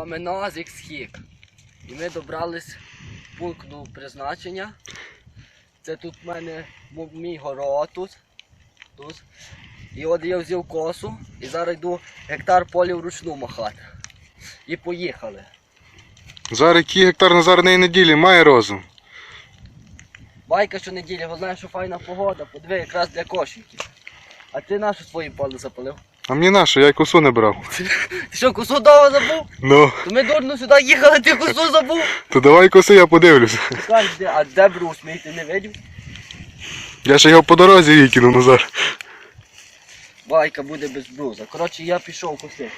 Каменозик схік. І ми добрались пункту призначення. Це тут в мене мій город тут. тут. І от я взяв косу і зараз йду гектар полів вручну махати. І поїхали. Зараз який гектар на зараз неділі має розум. Байка щонеділі, бо знаєш, що файна погода, подиви якраз для кошиків. А ти нашу свої поле запалив? А мені нащо, я й косу не брав. Ти що, косу дома забув? Ну, То ми дурно сюди їхали, ти косу забув. то давай коси, я подивлюся. Де, а де брус, мій ти не видів? Я ще його по дорозі викинув назад. Байка буде без бруза. Коротше, я пішов косити.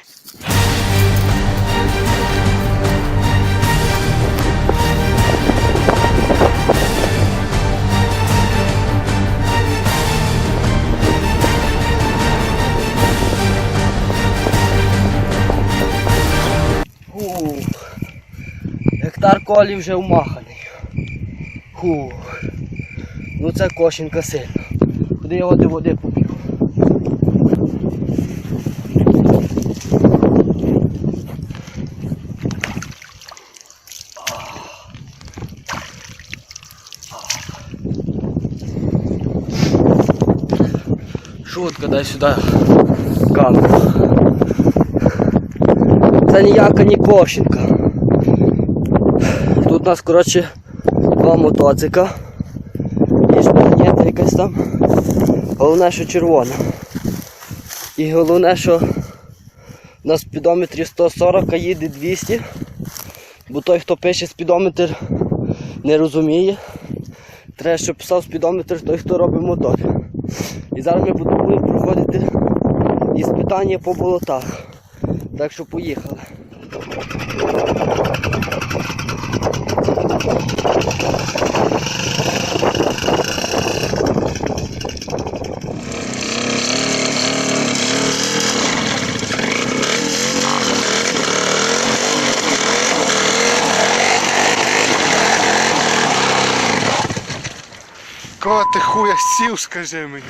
Гектар колі вже вмаханий. Фух. Ну це кошенька сильна. Куди я води води попів? Шутка, дай сюди камеру. Це ніяка не кошенка. Тут у нас, коротше, два мотоцика. І шпинета якась там. Головне, що червона. І головне, що на спідометрі 140, а їде 200. Бо той, хто пише спідометр, не розуміє. Треба, щоб писав спідометр той, хто робить мотор. І зараз ми будемо проходити іспитання по болотах. Так що поїхали. Якого ти хуя сів, скажи мені?